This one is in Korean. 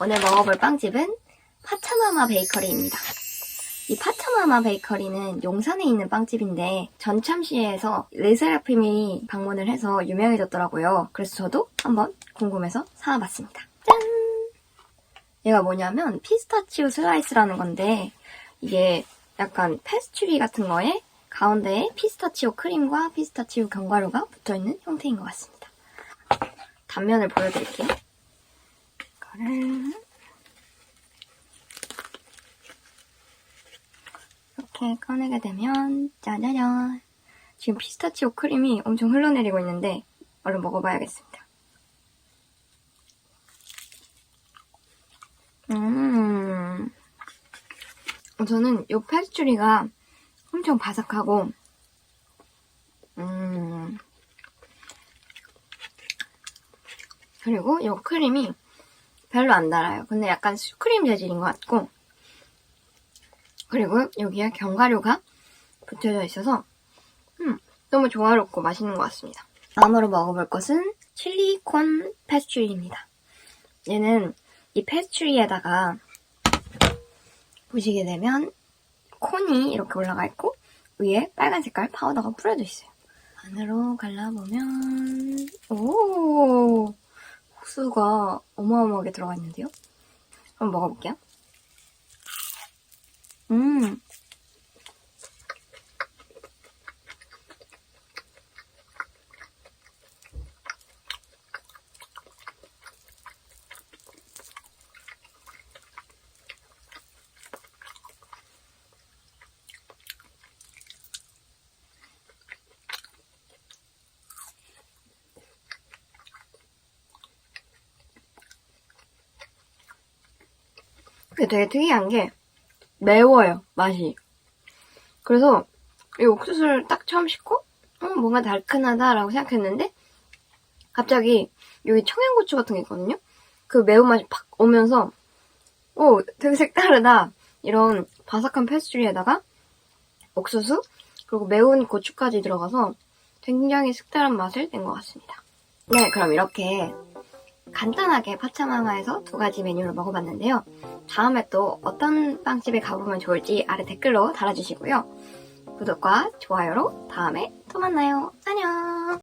오늘 먹어볼 빵집은 파차마마 베이커리입니다. 이 파차마마 베이커리는 용산에 있는 빵집인데 전참시에서 르세라핌이 방문을 해서 유명해졌더라고요. 그래서 저도 한번 궁금해서 사와봤습니다. 짠! 얘가 뭐냐면 피스타치오 슬라이스라는 건데 이게 약간 페스츄리 같은 거에 가운데에 피스타치오 크림과 피스타치오 견과류가 붙어있는 형태인 것 같습니다. 단면을 보여드릴게요. 이거를 이렇게 꺼내게 되면 짜자잔 지금 피스타치오 크림이 엄청 흘러내리고 있는데 얼른 먹어봐야겠습니다. 음, 저는 이 페스츄리가 엄청 바삭하고 음, 그리고 이 크림이 별로 안 달아요. 근데 약간 슈크림 재질인 것 같고 그리고 여기에 견과류가 붙여져 있어서 음, 너무 조화롭고 맛있는 것 같습니다. 다음으로 먹어볼 것은 칠리콘 페스츄리입니다. 얘는 이 페스츄리에다가 보시게 되면 콘이 이렇게 올라가 있고 위에 빨간 색깔 파우더가 뿌려져 있어요. 안으로 갈라보면 오 국수가 어마어마하게 들어가 있는데요. 한번 먹어볼게요. 음. 되게 특이한 게 매워요, 맛이. 그래서 이 옥수수를 딱 처음 씻고 어, 뭔가 달큰하다라고 생각했는데 갑자기 여기 청양고추 같은 게 있거든요. 그 매운맛이 팍 오면서 오 되게 색다르다. 이런 바삭한 페스츄리에다가 옥수수 그리고 매운 고추까지 들어가서 굉장히 색다른 맛을 낸 것 같습니다. 네, 그럼 이렇게 간단하게 파차마마에서 두 가지 메뉴를 먹어봤는데요. 다음에 또 어떤 빵집에 가보면 좋을지 아래 댓글로 달아주시고요. 구독과 좋아요로 다음에 또 만나요. 안녕!